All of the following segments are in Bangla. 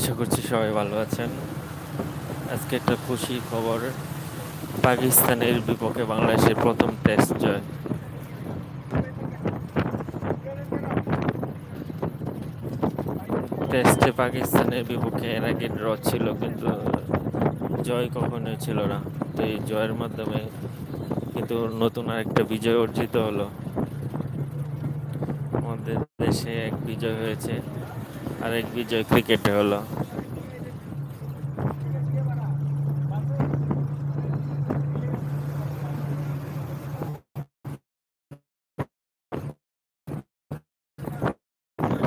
আশা করছি সবাই ভালো আছেন। আজকে একটা খুশি খবর, পাকিস্তানের বিপক্ষে বাংলাদেশের প্রথম টেস্ট জয়। টেস্টে পাকিস্তানের বিপক্ষে এর আগে ড্র ছিল কিন্তু জয় কখনোই ছিল না। তো এই জয়ের মাধ্যমে কিন্তু নতুন আরেকটা বিজয় অর্জিত হলো। আমাদের দেশে এক বিজয় হয়েছে। আরেক বিজয় ক্রিকেটে হলো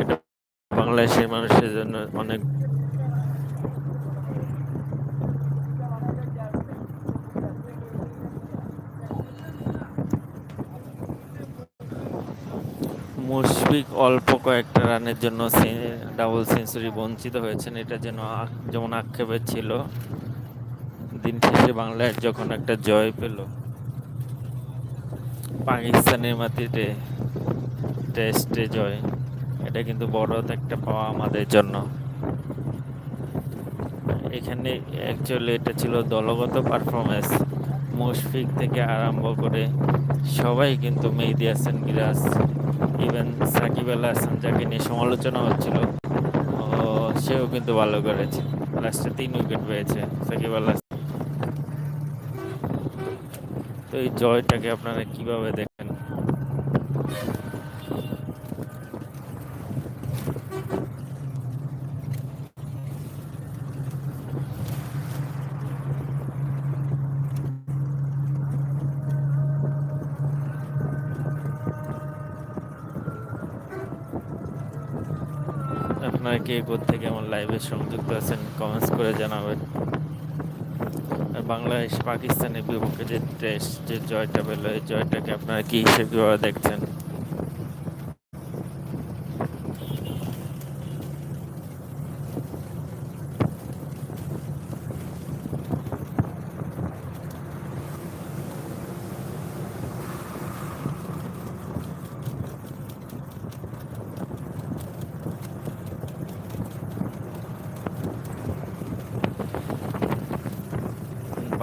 এটা বাংলাদেশের মানুষের জন্য অনেক মুশফিক অল্প কয়েকটা রানের জন্য ডাবল সেঞ্চুরি বঞ্চিত হয়েছেন। এটা যেন যেমন আক্ষেপের ছিল। দিন শেষে বাংলাদেশ যখন একটা জয় পেল পাকিস্তানের মাটিতে টেস্টে জয়, এটা কিন্তু বড় একটা পাওয়া আমাদের জন্য। এখানে অ্যাকচুয়ালি এটা ছিল দলগত পারফরমেন্স মুশফিক থেকে আরম্ভ করে সবাই কিন্তু মেহেদি হাসান মিরাজ ইভেন সাকিব আল হাসান, যাকে নিয়ে সমালোচনা হচ্ছিল। সেও কিন্তু ভালো করেছে। লাস্টে তিন উইকেট পেয়েছে সাকিব আল হাসান। তো এই জয়টাকে আপনারা কীভাবে দেখেন আপনারা কে থেকে আমার লাইভে সংযুক্ত আছেন কমেন্টস করে জানাবেন। বাংলাদেশ পাকিস্তানের বিপক্ষে যে টেস্ট যে জয়টা পেল, এই জয়টাকে আপনারা কী হিসেবে দেখছেন?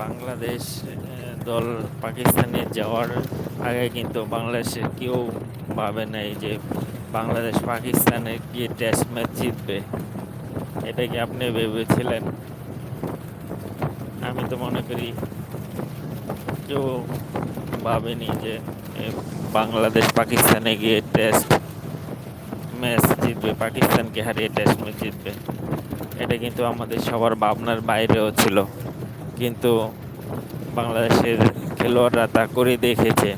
বাংলাদেশ দল পাকিস্তানে যাওয়ার আগে কিন্তু বাংলাদেশের কেউ ভাবে নাই যে বাংলাদেশ পাকিস্তানে গিয়ে টেস্ট ম্যাচ জিতবে। এটা কি আপনি ভেবেছিলেন? আমি তো মনে করি কেউ ভাবেনি যে বাংলাদেশ পাকিস্তানে গিয়ে টেস্ট ম্যাচ জিতবে, পাকিস্তানকে হারিয়ে টেস্ট ম্যাচ জিতবে। এটা কিন্তু আমাদের সবার ভাবনার বাইরেও ছিল। কিন্তু বাংলাদেশের খেলোয়াড়রা তা করে দেখেছে।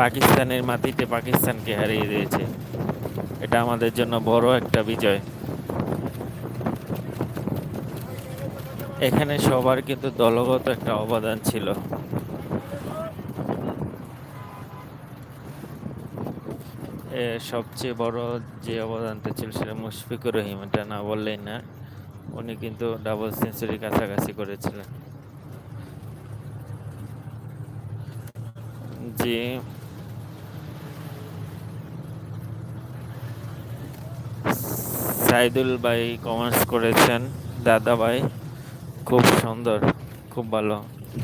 পাকিস্তানের মাটিতে পাকিস্তানকে হারিয়ে দিয়েছে। এটা আমাদের জন্য বড় একটা বিজয়। এখানে সবার কিন্তু দলগত একটা অবদান ছিল। সবচেয়ে বড় যে অবদানটা ছিল সেটা মুশফিকুর রহিম, এটা না বললেই না। উনি কিন্তু ডাবল সেঞ্চুরি কাছাকাছি করেছিলেন। জি। সাইদুল ভাই কমেন্টস করেছেন, দাদা ভাই, খুব সুন্দর, খুব ভালো।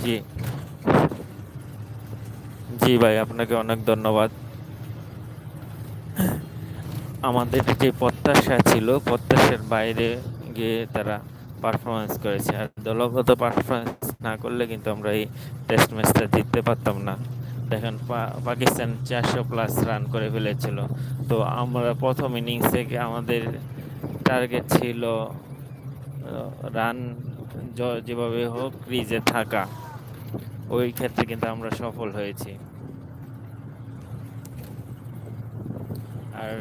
জি। জি ভাই, আপনাকে অনেক ধন্যবাদ। আমাদের যে প্রত্যাশা ছিল, প্রত্যাশার বাইরে গিয়ে তারা পারফরমেন্স করেছে। আর দলগত পারফরমেন্স না করলে কিন্তু আমরা এই টেস্ট ম্যাচটা জিততে পারতাম না। দেখেন পাকিস্তান চারশো প্লাস রান করে ফেলেছিল। তো আমরা প্রথম ইনিংস থেকে আমাদের টার্গেট ছিল রান যেভাবে হোক ক্রিজে থাকা। ওই ক্ষেত্রে কিন্তু আমরা সফল হয়েছি। আর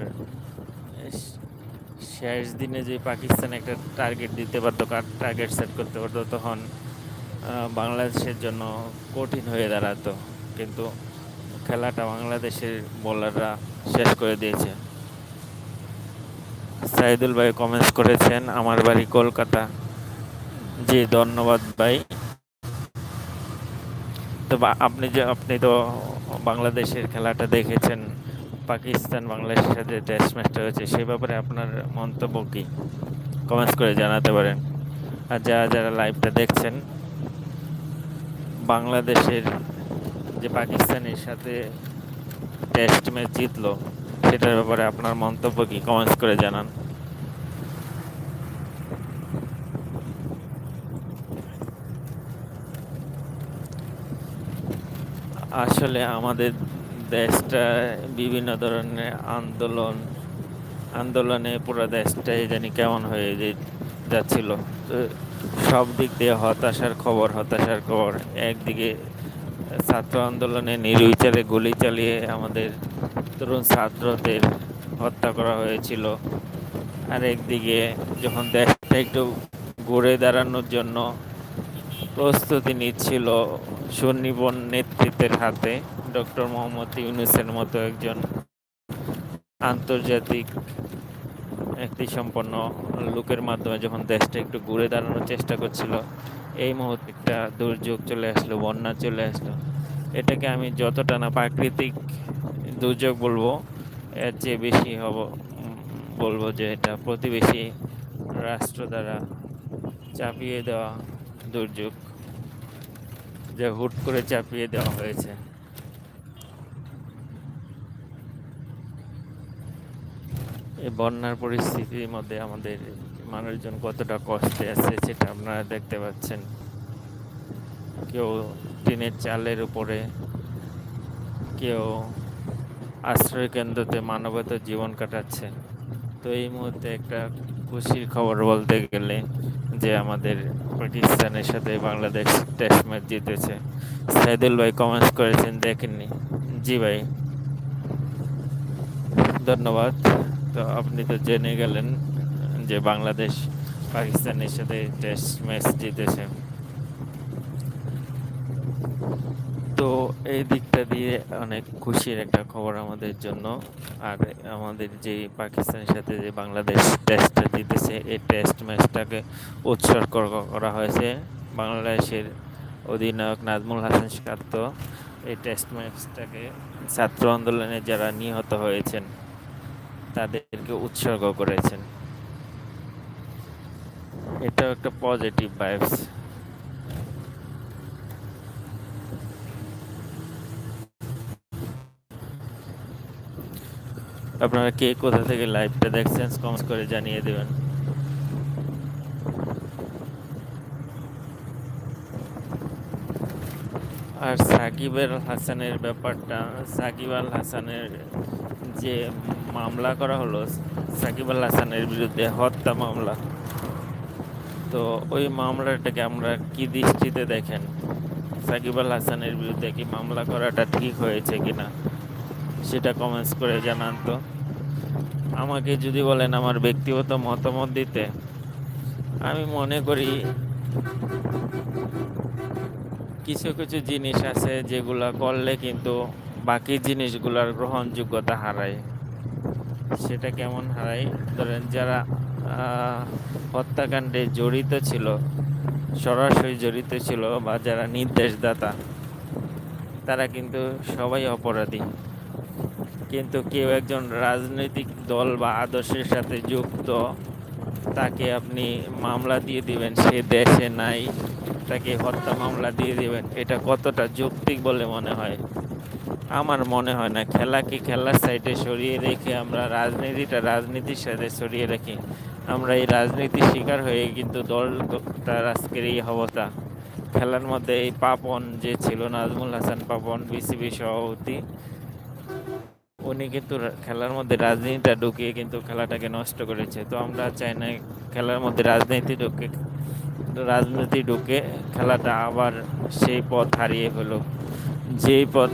শেষ দিনে যে পাকিস্তান একটা টার্গেট দিতে পারতো টার্গেট সেট করতে পারতো, তখন বাংলাদেশের জন্য কঠিন হয়ে দাঁড়াতো। কিন্তু খেলাটা বাংলাদেশের বোলাররা শেষ করে দিয়েছে। সাইদুল ভাই কমেন্টস করেছেন, আমার বাড়ি কলকাতা। জি, ধন্যবাদ ভাই। তো আপনি যে, আপনি তো বাংলাদেশের খেলাটা দেখেছেন পাকিস্তান, বাংলাদেশের সাথে টেস্ট ম্যাচটা হয়েছে, সেই ব্যাপারে আপনার মন্তব্য কী? কমেন্টস করে জানাতে পারেন। আর যারা যারা লাইভটা দেখছেন, বাংলাদেশের যে পাকিস্তানের সাথে টেস্ট ম্যাচ জিতলো, সেটার ব্যাপারে আপনার মন্তব্য কী? কমেন্টস করে জানান। আসলে আমাদের দেশটা বিভিন্ন ধরনের আন্দোলন, আন্দোলনে পুরো দেশটাই জানি কেমন হয়ে যাচ্ছিল। তো সব দিক দিয়ে হতাশার খবর হতাশার খবর। একদিকে ছাত্র আন্দোলনে নির্বিচারে গুলি চালিয়ে আমাদের তরুণ ছাত্রদের হত্যা করা হয়েছিল। আর একদিকে যখন দেশটা একটু ঘুরে দাঁড়ানোর জন্য প্রস্তুতি নিচ্ছিল সুনিপুণ নেতৃত্বের হাতে ডক্টর মোহাম্মদ ইউনুসের মতো একজন আন্তর্জাতিক একটি সম্পন্ন লোকের মাধ্যমে যখন দেশটা একটু ঘুরে দাঁড়ানোর চেষ্টা করছিল, এই মুহূর্তে একটা দুর্যোগ চলে আসলো, বন্যা চলে আসলো। এটাকে আমি যতটা না প্রাকৃতিক দুর্যোগ বলব, এর চেয়ে বেশি হব বলব যে এটা প্রতিবেশী রাষ্ট্র দ্বারা চাপিয়ে দেওয়া দুর্যোগ, যে হুট করে চাপিয়ে দেওয়া হয়েছে। এই বন্যার পরিস্থিতির মধ্যে আমাদের মানুষজন কতটা কষ্টে আছে সেটা আপনারা দেখতে পাচ্ছেন। কেউ টিনের চালের উপরে, কেউ আশ্রয় কেন্দ্রতে মানবত জীবন কাটাচ্ছে। তো এই মুহূর্তে একটা খুশির খবর বলতে গেলে যে আমাদের পাকিস্তানের সাথে বাংলাদেশ টেস্ট ম্যাচ জিতেছে। সাইদুল ভাই কমেন্টস করেছেন, দেখেননি। জি ভাই। ধন্যবাদ। তো আপনি তো জেনে গেলেন যে বাংলাদেশ পাকিস্তানের সাথে টেস্ট ম্যাচ জিতেছে। তো এই দিকটা দিয়ে অনেক খুশির একটা খবর আমাদের জন্য। আর আমাদের যে পাকিস্তানের সাথে যে বাংলাদেশ টেস্টটা জিতেছে, এই টেস্ট ম্যাচটাকে উৎসর্গ করা হয়েছে বাংলাদেশের অধিনায়ক নাজমুল হাসান কাত্ত এই টেস্ট ম্যাচটাকে ছাত্র আন্দোলনে যারা নিহত হয়েছেন তাদেরকে উৎসর্গ করেছেন। এটাও একটা পজিটিভ ভাইবস আপনারা কে কোথা থেকে লাইভটা দেখছেন কমস করে জানিয়ে দেবেন। আর সাকিব আল হাসানের ব্যাপারটা, সাকিব আল হাসানের যে মামলা করা হলো, সাকিব আল হাসানের বিরুদ্ধে হত্যা মামলা। তো ওই মামলাটাকে আমরা কি দৃষ্টিতে দেখেন? সাকিব আল হাসানের বিরুদ্ধে কি মামলা করাটা ঠিক হয়েছে কিনা? সেটা কমেন্টস করে জানান তো। আমাকে যদি বলেন আমার ব্যক্তিগত মতামত দিতে, আমি মনে করি কিছু কিছু জিনিস আছে যেগুলা করলে কিন্তু বাকি জিনিসগুলোর গ্রহণযোগ্যতা হারায়। সেটা কেমন হারায়? ধরেন যারা হত্যাকাণ্ডে জড়িত ছিল, সরাসরি জড়িত ছিল বা যারা নির্দেশদাতা, তারা কিন্তু সবাই অপরাধী। কিন্তু কেউ একজন রাজনৈতিক দল বা আদর্শের সাথে যুক্ত, তাকে আপনি মামলা দিয়ে দিবেন, সে দেশে নাই, তাকে হত্যা মামলা দিয়ে দিবেন, এটা কতটা যৌক্তিক বলে মনে হয়? আমার মনে হয় না। খেলাকে খেলার সাইডে সরিয়ে রেখে আমরা রাজনীতিটা রাজনীতির সাথে সরিয়ে রাখি। আমরা এই রাজনীতির শিকার হয়ে কিন্তু দল তার আজকের এই অবস্থা খেলার মধ্যে এই পাপন যে ছিল, নাজমুল হাসান পাপন, বিসিবি সভাপতি, উনি কিন্তু খেলার মধ্যে রাজনীতিটা ঢুকিয়ে কিন্তু খেলাটাকে নষ্ট করেছে। তো আমরা চাই না খেলার মধ্যে রাজনীতি ঢুকে রাজনীতি ঢুকে খেলাটা আবার সেই পথ হারিয়ে ফেলো যেই পথ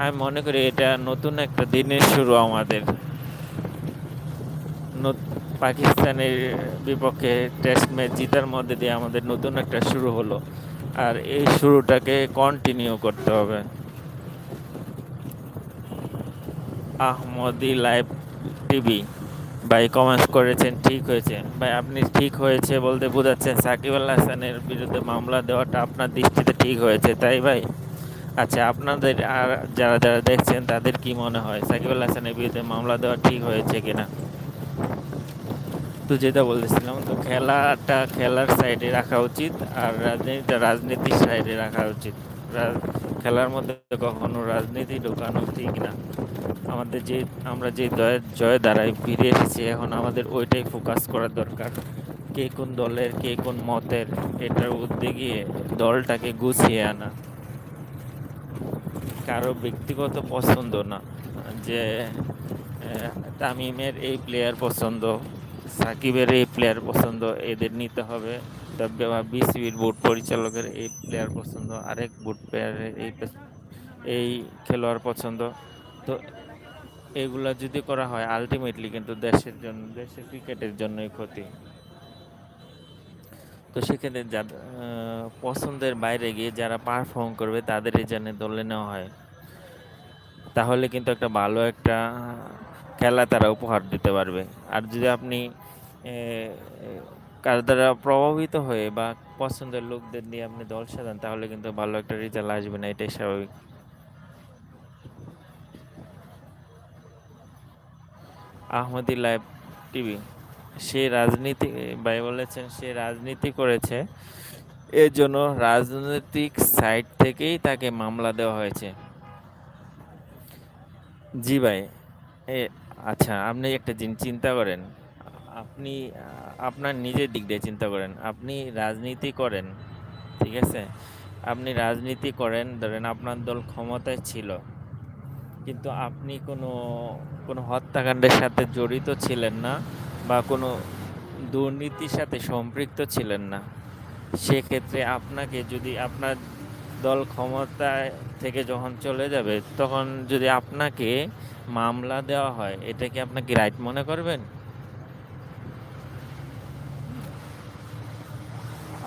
আমি মনে করি এটা নতুন একটা দিনের শুরু আমাদের। পাকিস্তানের বিপক্ষে টেস্ট ম্যাচ জিতার মধ্যে দিয়ে আমাদের নতুন একটা শুরু হলো। আর এই শুরুটাকে কন্টিনিউ করতে হবে। আহমদি লাইভ টিভি ভাই কমেন্টস করেছেন, ঠিক হয়েছে। ভাই, আপনি ঠিক হয়েছে বলতে বোঝাচ্ছেন সাকিব আল হাসানের বিরুদ্ধে মামলা দেওয়াটা আপনার দৃষ্টিতে ঠিক হয়েছে, তাই ভাই? আচ্ছা আপনাদের আর যারা যারা দেখছেন, তাদের কি মনে হয়? সাকিব আল হাসানের বিরুদ্ধে মামলা দেওয়া ঠিক হয়েছে কিনা? তো যেটা বলতেছিলাম, তো খেলাটা খেলার সাইডে রাখা উচিত আর রাজনীতিটা রাজনীতির সাইডে রাখা উচিত। খেলার মধ্যে কখনো রাজনীতি ঢোকানো ঠিক না। আমাদের যে, আমরা যে জয় জয় দ্বারাই ফিরে এসেছি, এখন আমাদের ওইটাই ফোকাস করা দরকার। কে কোন দলের, কে কোন মতের, এটার উদ্যোগে দলটাকে গুছিয়ে আনা। কারও ব্যক্তিগত পছন্দ না। যে তামিমের এই প্লেয়ার পছন্দ, সাকিবের এই প্লেয়ার পছন্দ, এদের নিতে হবে। বিসিবির বোর্ড পরিচালকের এই প্লেয়ার পছন্দ, আরেক বোর্ড প্লেয়ারের এই এই খেলোয়াড় পছন্দ। তো, এগুলা যদি করা হয় আলটিমেটলি কিন্তু দেশের জন্য দেশের ক্রিকেটের জন্যই ক্ষতি। তো সেক্ষেত্রে যাদের পছন্দের বাইরে গিয়ে যারা পারফর্ম করবে তাদেরই যেন দলে নেওয়া হয়। তাহলে কিন্তু একটা ভালো একটা খেলা তারা উপহার দিতে পারবে। আর যদি আপনি কার দ্বারা প্রভাবিত হয়ে বা পছন্দের লোকদের নিয়ে আপনি দল সাজান, তাহলে কিন্তু ভালো একটা রেজাল্ট আসবে না, এটাই স্বাভাবিক। আহমদি লাইভ টিভি সে রাজনীতি, ভাই বলেছেন সে রাজনীতি করেছে। এর জন্য রাজনৈতিক সাইড থেকেই তাকে মামলা দেওয়া হয়েছে। জি ভাই, এ আচ্ছা আপনি একটা জিনিস চিন্তা করেন। আপনি, আপনার নিজের দিক দিয়ে চিন্তা করেন। আপনি রাজনীতি করেন, ঠিক আছে? আপনি রাজনীতি করেন, ধরেন আপনার দল ক্ষমতায় ছিল। কিন্তু আপনি কোনো কোনো হত্যাকাণ্ডের সাথে জড়িত ছিলেন না। বা কোনো দুর্নীতির সাথে সম্পৃক্ত ছিলেন না। সেক্ষেত্রে আপনাকে যদি আপনার দল ক্ষমতায় থেকে যখন চলে যাবে, তখন যদি আপনাকে মামলা দেওয়া হয়, এটা কি আপনাকে রাইট মনে করবেন?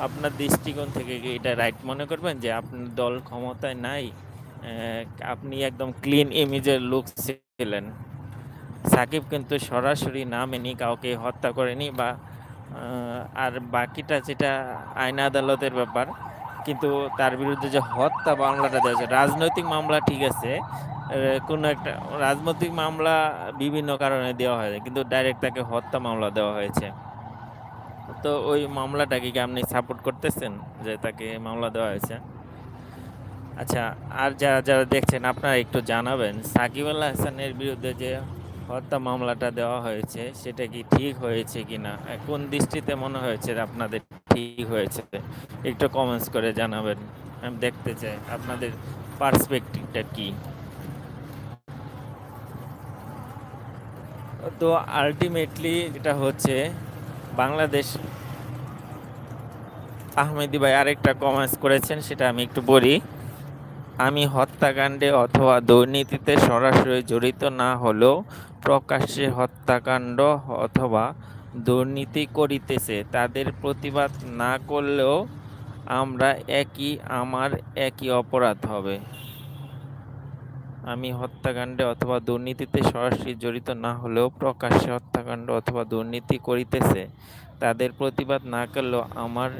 আপনার দৃষ্টিকোণ থেকে কি এটা রাইট মনে করবেন যে আপনার দল ক্ষমতায় নাই? আপনি একদম ক্লিন ইমেজের লুক ছিলেন। সাকিব কিন্তু সরাসরি না মেনে কাউকে হত্যা করেনি বা আর বাকিটা যেটা আইন আদালতের ব্যাপার, কিন্তু তার বিরুদ্ধে যে হত্যা মামলাটা দেওয়া হয়েছে, রাজনৈতিক মামলা ঠিক আছে কোনো একটা রাজনৈতিক মামলা বিভিন্ন কারণে দেওয়া হয় কিন্তু ডাইরেক্ট তাকে হত্যা মামলা দেওয়া হয়েছে। তো ওই মামলাটাকে কি আপনি সাপোর্ট করতেছেন যে তাকে মামলা দেওয়া হয়েছে? আচ্ছা আর যারা যারা দেখছেন, আপনারা একটু জানাবেন, সাকিব আল হাসানের বিরুদ্ধে যে হত্যা মামলাটা দেওয়া হয়েছে সেটা কি ঠিক হয়েছে কিনা? আহ, কোন দৃষ্টিতে মনে হয়েছে আপনাদের ঠিক হয়েছে? একটু কমেন্টস করে জানাবেন আমি দেখতে চাই। আপনাদের পার্সপেক্টিভটা কি? তো আলটিমেটলি যেটা হচ্ছে বাংলাদেশ আহমেদি ভাই আরেকটা কমেন্টস করেছেন সেটা আমি একটু বলি। আমি হত্যাকাণ্ডে অথবা দুর্নীতিতে সরাসরি জড়িত না হলেও প্রকাশ্যে হত্যাকাণ্ড অথবা দুর্নীতি করিতেছে, তাদের প্রতিবাদ না করলেও আমরা একই, আমার একই অপরাধ হবে। আমি হত্যাকাণ্ডে অথবা দুর্নীতিতে সরাসরি জড়িত না হলেও প্রকাশ্যে হত্যাকাণ্ড অথবা দুর্নীতি করিতেছে, তাদের প্রতিবাদ না করলেও আমার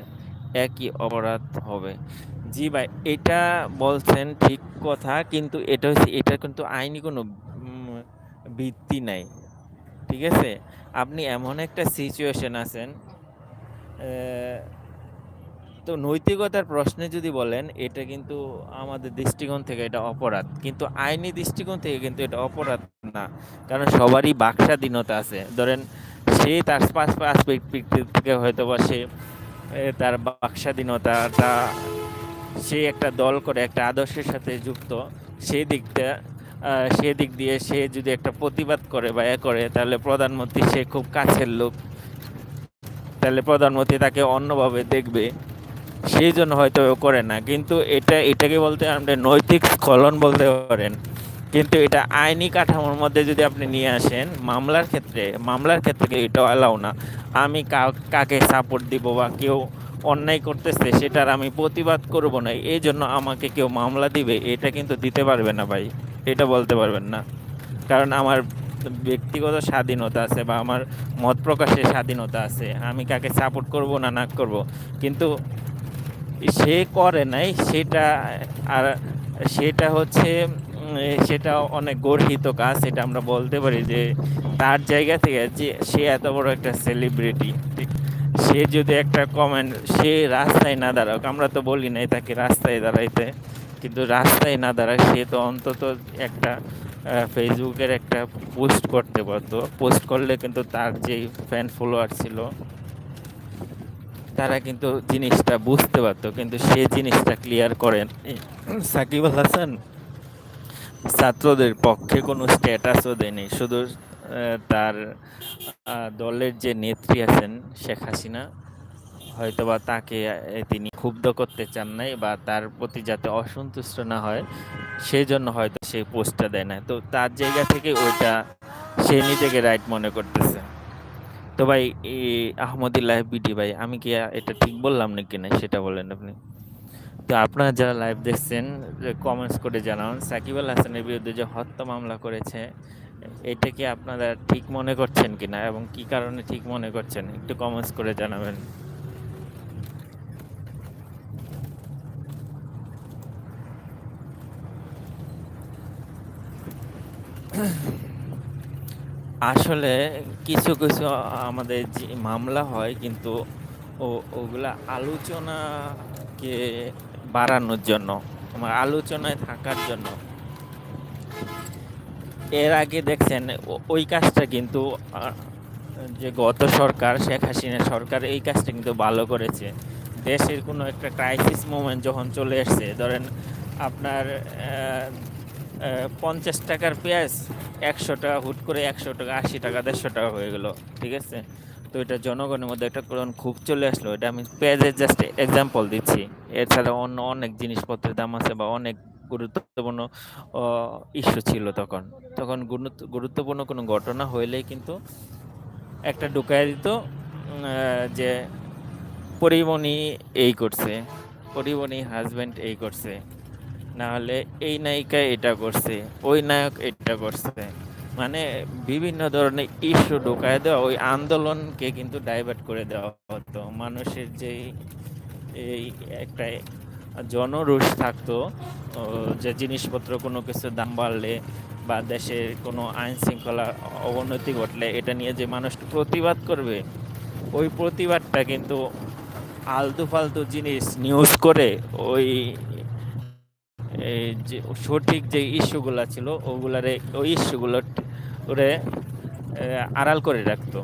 একই অপরাধ হবে। জি ভাই, এটা বলছেন ঠিক কথা, কিন্তু এটা হচ্ছে এটা কিন্তু আইনি কোনো ভিত্তি নাই, ঠিক আছে? আপনি এমন একটা সিচুয়েশন আছেন তো নৈতিকতার প্রশ্নে যদি বলেন, এটা কিন্তু আমাদের দৃষ্টিকোণ থেকে এটা অপরাধ, কিন্তু আইনি দৃষ্টিকোণ থেকে কিন্তু এটা অপরাধ না, কারণ সবারই বাকস্বাধীনতা আছে। ধরেন, সে তার পার্সপেক্টিভ থেকে হয়তো বা সে তার বাকস্বাধীনতাটা সে একটা দল করে, একটা আদর্শের সাথে যুক্ত, সেই দিকটা সেদিক দিয়ে সে যদি একটা প্রতিবাদ করে বা এ করে, তাহলে প্রধানমন্ত্রী সে খুব কাছের লোক। তাহলে প্রধানমন্ত্রী তাকে অন্যভাবে দেখবে। সেই জন্য হয়তো করে না। কিন্তু এটা, এটাকে বলতে আপনি নৈতিক স্খলন বলতে পারেন। কিন্তু এটা আইনি কাঠামোর মধ্যে যদি আপনি নিয়ে আসেন, মামলার ক্ষেত্রে মামলার ক্ষেত্রে এটা অ্যালাউ না। আমি কাকে সাপোর্ট দিব বা কেউ অন্যায় করতেছে, সেটার আমি প্রতিবাদ করব না। এই জন্য আমাকে কেউ মামলা দিবে, এটা কিন্তু দিতে পারবে না ভাই। এটা বলতে পারবেন না। কারণ আমার ব্যক্তিগত স্বাধীনতা আছে বা আমার মত প্রকাশের স্বাধীনতা আছে। আমি কাকে সাপোর্ট করব না না করব। কিন্তু সে করে নাই, সেটা আর সেটা হচ্ছে সেটা অনেক গর্হিত কাজ সেটা আমরা বলতে পারি যে তার জায়গা থেকে যে সে এত বড় একটা সেলিব্রিটি ঠিক? সে যদি একটা কমেন্ট সে রাস্তায় না দাঁড়াক, আমরা তো বলি নাই তাকে রাস্তায় দাঁড়াইতে, কিন্তু রাস্তায় না দাঁড়ায় সে তো অন্তত একটা ফেসবুকের একটা পোস্ট করতে পারতো। পোস্ট করলে কিন্তু তার যেই ফ্যান ফলোয়ার ছিল, তারা কিন্তু জিনিসটা বুঝতে পারতো, কিন্তু সে জিনিসটা ক্লিয়ার করেন সাকিব আল হাসান, ছাত্রদের পক্ষে কোনো স্ট্যাটাসও দেয়নি, শুধু তার দলের যে নেত্রী আছেন শেখ হাসিনা, হয়তোবা তাকে তিনি ক্ষুব্ধ করতে চান নাই বা তার প্রতি যাতে অসন্তুষ্ট না হয় সেই জন্য হয়তো সে পোস্টটা দেয় না তো তার জায়গা থেকে ওইটা সে নিজেকে রাইট মনে করতেছে। তো ভাই আহমদুল্লাহ বিডি ভাই, আমি কি এটা ঠিক বললাম নাকি না সেটা বলেন আপনি। তো আপনারা যারা লাইভ দেখছেন কমেন্টস করে জানান, সাকিব আল হাসানের বিরুদ্ধে যে হত্যা মামলা করেছে এটা কি আপনারা ঠিক মনে করছেন কি না এবং কি কারণে ঠিক মনে করছেন? একটু কমেন্টস করে জানাবেন। আসলে কিছু কিছু আমাদের যে মামলা হয় কিন্তু ও, ওগুলা আলোচনাকে বাড়ানোর জন্য, আলোচনায় থাকার জন্য এর আগে দেখছেন ওই কাজটা কিন্তু যে গত সরকার, শেখ হাসিনা সরকার এই কাজটা কিন্তু ভালো করেছে। দেশের কোনো একটা ক্রাইসিস মোমেন্ট যখন চলে এসছে ধরেন আপনার পঞ্চাশ টাকার পেঁয়াজ একশো টাকা, হুট করে একশো টাকা, আশি টাকা, দেড়শো টাকা হয়ে গেল, ঠিক আছে? তো এটা জনগণের মধ্যে একটা কোন খুব চলে আসলো। এটা আমি পেঁয়াজের জাস্ট এক্সাম্পল দিচ্ছি। এছাড়া অন্য অনেক জিনিসপত্রের দাম আছে বা অনেক গুরুত্বপূর্ণ ইস্যু ছিল তখন। তখন গুরুত্ব- গুরুত্বপূর্ণ কোনো ঘটনা হইলেই কিন্তু একটা ঢুকাই দিত যে পরিমণি এই করছে, পরিমণি হাজব্যান্ড এই করছে, নাহলে এই নায়িকা এটা করছে, ওই নায়ক এটা করছে। মানে বিভিন্ন ধরনের ইস্যু ঢোকায় দেওয়া, ওই আন্দোলনকে কিন্তু ডাইভার্ট করে দেওয়া হতো। মানুষের যে এই একটা জনরোষ থাকতো যে জিনিসপত্র কোনো কিছু দাম বাড়লে বা দেশের কোনো আইন শৃঙ্খলা অবনতি ঘটলে এটা নিয়ে যে মানুষ প্রতিবাদ করবে, ওই প্রতিবাদটা কিন্তু আলতু ফালতু জিনিস নিউজ করে ওই যে সঠিক যে ইস্যুগুলো ছিল ওগুলারে, ওই ইস্যুগুলো ওরে আড়াল করে রাখতো।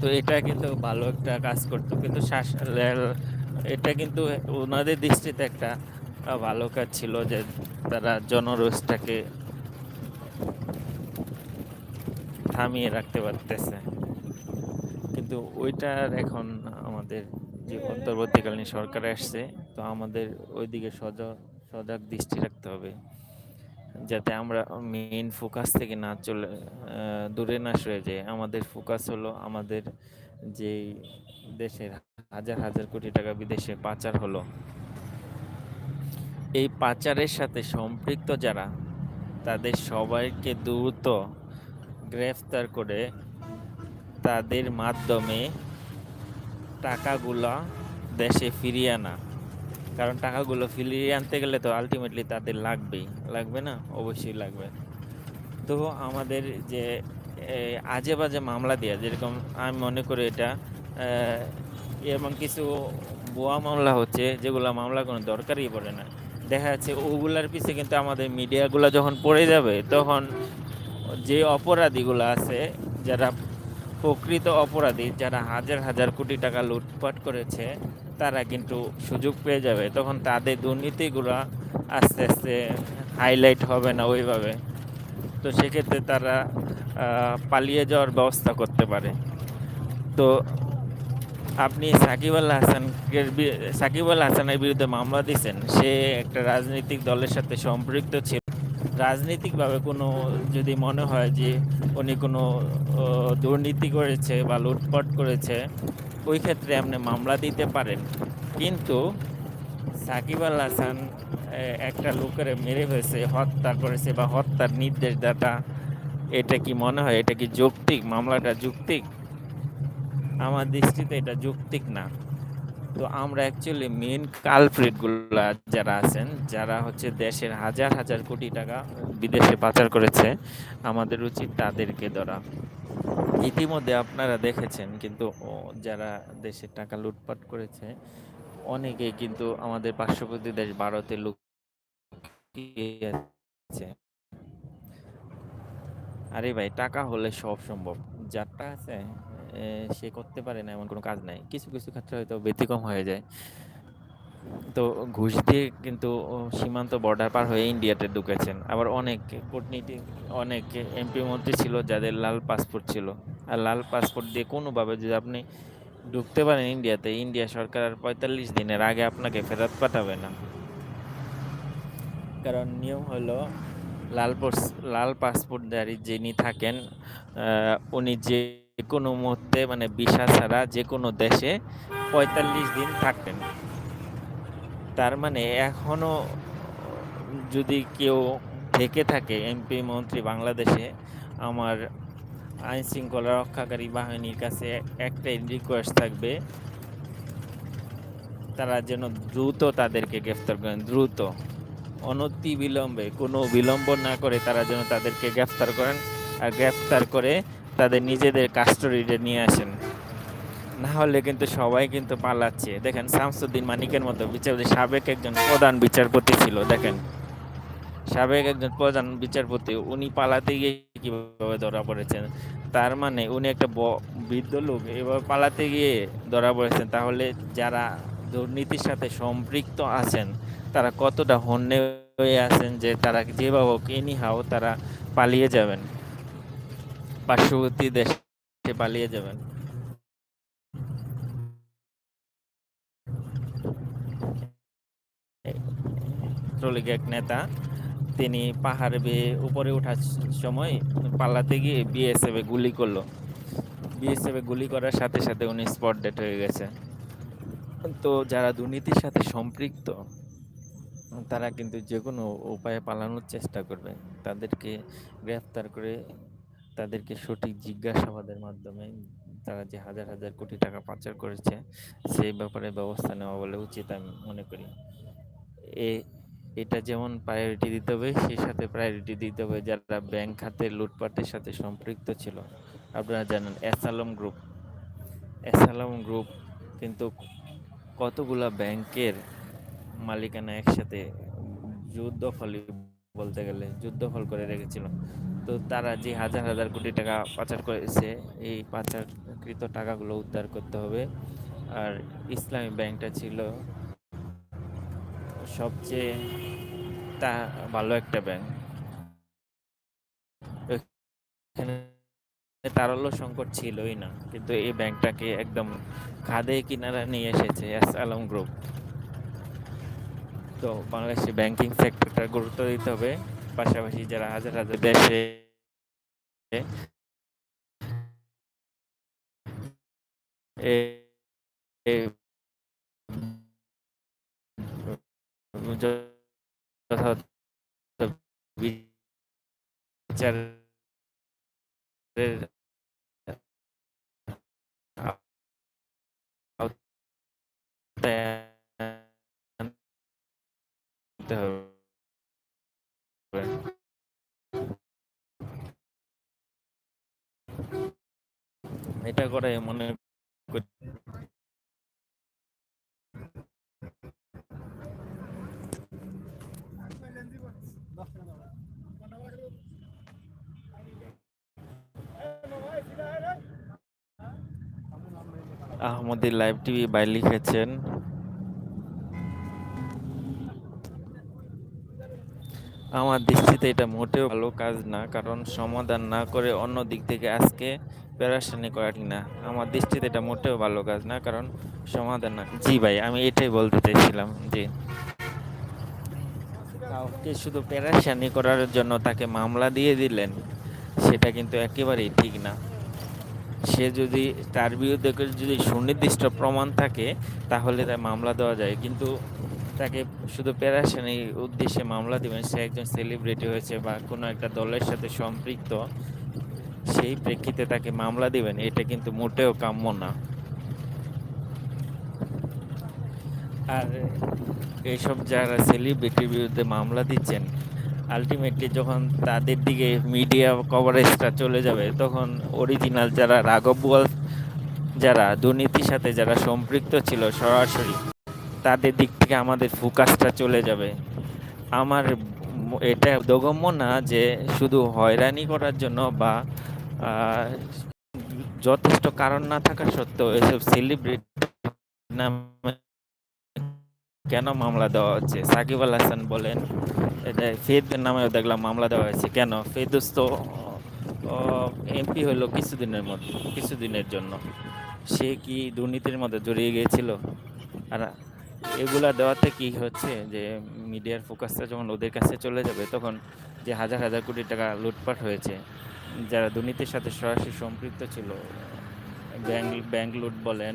তো এটা কিন্তু ভালো একটা কাজ করতো। কিন্তু এটা কিন্তু ওনাদের দৃষ্টিতে একটা ভালো কাজ ছিল যে তারা জনরোষটাকে থামিয়ে রাখতে পারতেছে। কিন্তু ওইটার এখন আমাদের যে অন্তর্বর্তীকালীন সরকার আসছে, তো আমাদের ওইদিকে সজাগ সজাগ দৃষ্টি রাখতে হবে। যাতে আমরা মেইন ফোকাস থেকে না চলে দূরে না সরে যাই। আমাদের ফোকাস হলো আমাদের যে দেশের হাজার হাজার কোটি টাকা বিদেশে পাচার হলো। এই পাচারের সাথে সম্পৃক্ত যারা, তাদের সবাইকে দ্রুত গ্রেফতার করে তাদের মাধ্যমে টাকাগুলা দেশে ফিরিয়ে আনা। কারণ টাকাগুলো ফিরিয়ে আনতে গেলে তো আলটিমেটলি তাদের লাগবেই। লাগবে না? অবশ্যই লাগবে। তো আমাদের যে আজে বাজে মামলা দেওয়া যেরকম আমি মনে করি এটা এমন কিছু ভুয়া মামলা হচ্ছে, যেগুলো মামলা কোনো দরকারই পড়ে না। দেখা যাচ্ছে ওগুলার পিছে কিন্তু আমাদের মিডিয়াগুলো যখন পড়ে যাবে, তখন যে অপরাধীগুলো আছে, যারা প্রকৃত অপরাধী, যারা হাজার হাজার কোটি টাকা লুটপাট করেছে, তারা কিন্তু সুযোগ পেয়ে যাবে। তখন তাদের দুর্নীতিগুলো আস্তে আস্তে হাইলাইট হবে না ওইভাবে। তো সেক্ষেত্রে তারা পালিয়ে যাওয়ার ব্যবস্থা করতে পারে। তো আপনি সাকিব আল হাসানকে সাকিব আল হাসানের বিরুদ্ধে মামলা দিয়েছেন, সে একটা রাজনৈতিক দলের সাথে সম্পৃক্ত ছিল। রাজনৈতিকভাবে কোনো যদি মনে হয় যে উনি কোনো দুর্নীতি করেছে বা লুটপাট করেছে, ওই ক্ষেত্রে আপনি মামলা দিতে পারেন। কিন্তু সাকিব আল হাসান একটা লোকের মেরে ফেলছে, হত্যা করেছে বা হত্যার নির্দেশদাতা এটা কি মনে হয়, এটা কি যৌক্তিক? মামলাটা যৌক্তিক? আমার দৃষ্টিতে এটা যৌক্তিক না। তো আমরা অ্যাকচুয়ালি মেন কালপ্রিটগুলা যারা আছেন, যারা হচ্ছে দেশের হাজার হাজার কোটি টাকা বিদেশে পাচার করেছে, আমাদের উচিত তাদেরকে ধরা। ইতিমধ্যে আপনারা দেখেছেন কিন্তু যারা দেশের টাকা লুটপাট করেছে অনেকে কিন্তু আমাদের পার্শ্ববর্তী দেশ ভারতে লুকিয়েছে। আরে ভাই, টাকা হলে সব সম্ভব। যারটা আছে সে করতে পারে না, এমন কোনো কাজ নাই। কিছু কিছু ক্ষেত্রে হয়তো ব্যতিক্রম হয়ে যায়। তো ঘুষ দিয়ে কিন্তু সীমান্ত বর্ডার পার হয়ে ইন্ডিয়াতে ঢুকেছেন। আবার অনেক কূটনীতিক অনেক এমপি মন্ত্রী ছিল যাদের লাল পাসপোর্ট ছিল। আর লাল পাসপোর্ট দিয়ে কোনোভাবে যদি আপনি ঢুকতে পারেন ইন্ডিয়াতে ইন্ডিয়া সরকার আর পঁয়তাল্লিশ দিনের আগে আপনাকে ফেরত পাঠাবে না। কারণ নিয়ম হলো, লাল লাল পাসপোর্টধারী যিনি থাকেন উনি যে কোনো মুহূর্তে মানে ভিসা ছাড়া যে কোনো দেশে পঁয়তাল্লিশ দিন থাকতেন তার মানে এখনও যদি কেউ থেকে থাকে এমপি, মন্ত্রী বাংলাদেশে, আমার আইন শৃঙ্খলা রক্ষাকারী বাহিনীর কাছে একটাই রিকোয়েস্ট থাকবে, তারা যেন দ্রুত তাদেরকে গ্রেফতার করেন, দ্রুত। অনতি বিলম্বে কোনো বিলম্ব না করে তারা যেন তাদেরকে গ্রেফতার করেন, আর গ্রেফতার করে তাদের নিজেদের কাস্টডিতে নিয়ে আসেন। না হলে কিন্তু সবাই কিন্তু পালাচ্ছে। দেখেন, শামসুদ্দিন মানিকের মতো বিচারপতি, সাবেক একজন প্রধান বিচারপতি ছিল, দেখেন। সাবেক একজন প্রধান বিচারপতি, উনি পালাতে গিয়ে কীভাবে ধরা পড়েছেন? তার মানে উনি একটা বৃদ্ধ লোক, এভাবে পালাতে গিয়ে ধরা পড়েছেন। তাহলে যারা দুর্নীতির সাথে সম্পৃক্ত আছেন, তারা কতটা হন্যে হয়ে আছেন যে তারা যেভাবে হোক এনিহাও তারা পালিয়ে যাবেন? পার্শ্ববর্তী দেশে পালিয়ে যাবেন। ছাত্রলীগের এক নেতা, তিনি পাহাড় বেয়ে উপরে ওঠার সময় পালাতে গিয়ে বিএসএফ গুলি করল। বিএসএফ গুলি করার সাথে সাথে উনি স্পট ডেট হয়ে গেছে। তো যারা দুর্নীতির সাথে সম্পৃক্ত, তারা কিন্তু যে কোনো উপায়ে পালানোর চেষ্টা করবে। তাদেরকে গ্রেফতার করে তাদেরকে সঠিক জিজ্ঞাসাবাদের মাধ্যমে তারা যে হাজার হাজার কোটি টাকা পাচার করেছে, সেই ব্যাপারে ব্যবস্থা নেওয়া বলে উচিত আমি মনে করি। এ, এটা যেমন প্রায়োরিটি দিতে হবে, সেই সাথে প্রায়োরিটি দিতে হবে যারা ব্যাংক খাতে লুটপাটের সাথে সম্পৃক্ত ছিল। আপনারা জানেন অ্যাসালম গ্রুপ অ্যাসালম গ্রুপ কিন্তু কতগুলা ব্যাংকের মালিকানা একসাথে যুদ্ধ ফলি বলতে গেলে, যুদ্ধ ফল করে রেখেছিল। তো তারা যে হাজার হাজার কোটি টাকা পাচার করেছে, এই পাচারকৃত টাকাগুলো উদ্ধার করতে হবে। আর ইসলামী ব্যাংকটা ছিল সবচেয়ে তা ভালো একটা ব্যাংক। তারল্য সংকট ছিলই না, কিন্তু এই ব্যাংকটাকে একদম খাদে কিনারা নিয়ে এসেছে, এস আলম গ্রুপ। তো বাংলাদেশে ব্যাংকিং সেক্টরটা গুরুত্ব দিতে হবে। পাশাপাশি যারা হাজার হাজার দেশে বিচারের আনতে হবে। এটা করে মনে করি লাইভ টিভি ভাই লিখেছেন আমার দৃষ্টিতে এটা মোটেও ভালো কাজ না, কারণ সমাধান না করে অন্য দিক থেকে আজকে প্যারাশানি করা ঠিক না। আমার দৃষ্টিতে এটা মোটেও ভালো কাজ না, কারণ সমাধান না। জি ভাই, আমি এটাই বলতে চাইছিলাম, জি। কাউকে শুধু প্যারাশানি করার জন্য তাকে মামলা দিয়ে দিলেন, সেটা কিন্তু একেবারেই ঠিক না। সে যদি, তার বিরুদ্ধে যদি সুনির্দিষ্ট প্রমাণ থাকে, তাহলে তার মামলা দেওয়া যায়। কিন্তু তাকে শুধু প্যারাশানির উদ্দেশ্যে মামলা দিবেন, সে একজন সেলিব্রিটি হয়েছে বা কোনো একটা দলের সাথে সম্পৃক্ত, সেই প্রেক্ষিতে তাকে মামলা দিবেন, এটা কিন্তু মোটেও কাম্য না। আর এইসব যারা সেলিব্রিটির বিরুদ্ধে মামলা দিচ্ছেন আলটিমেটলি যখন তাদের দিকে মিডিয়া কভারেজটা চলে যাবে, তখন অরিজিনাল যারা রাঘব যারা দুর্নীতির সাথে যারা সম্পৃক্ত ছিল সরাসরি তাদের দিক থেকে আমাদের ফোকাসটা চলে যাবে। আমার এটা বোধগম্য না যে শুধু হয়রানি করার জন্য বা যথেষ্ট কারণ না থাকা সত্ত্বেও এসব সেলিব্রিটি নামে কেন মামলা দেওয়া হচ্ছে? সাকিব আল হাসান বলেন, এটা ফেদের নামেও দেখলাম মামলা দেওয়া হয়েছে। কেন? ফেদুস তো এমপি হলো কিছুদিনের মধ্যে, কিছুদিনের জন্য। সে কি দুর্নীতির মধ্যে জড়িয়ে গিয়েছিল? আর এগুলা দেওয়াতে কি হচ্ছে? যে মিডিয়ার ফোকাসটা যখন ওদের কাছে চলে যাবে, তখন যে হাজার হাজার কোটি টাকা লুটপাট হয়েছে, যারা দুর্নীতির সাথে সরাসরি সম্পৃক্ত ছিল, ব্যাংক ব্যাংক লুট বলেন,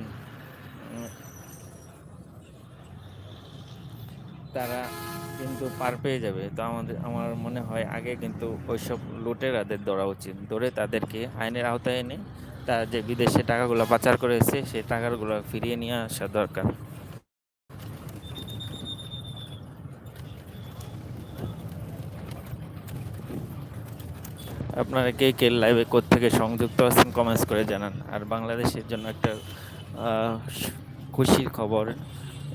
তারা কিন্তু পার পেয়ে যাবে। তো আমাদের, আমার মনে হয় আগে কিন্তু ওইসব লুটেরাদের ধরা উচিত। ধরে তাদেরকে আইনের আওতায় এনে তারা যে বিদেশে টাকাগুলো পাচার করেছে, সেই টাকাগুলো ফিরিয়ে নিয়ে আসা দরকার। আপনারা কে কে লাইভে থেকে সংযুক্ত আছেন কমেন্টস করে জানান। আর বাংলাদেশের জন্য একটা খুশির খবর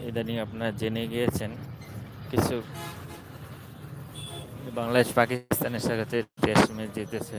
ইদানিং আপনারা জেনে গিয়েছেন। কিছু বাংলাদেশ পাকিস্তানের সাথে টেস্ট ম্যাচ জিতেছে।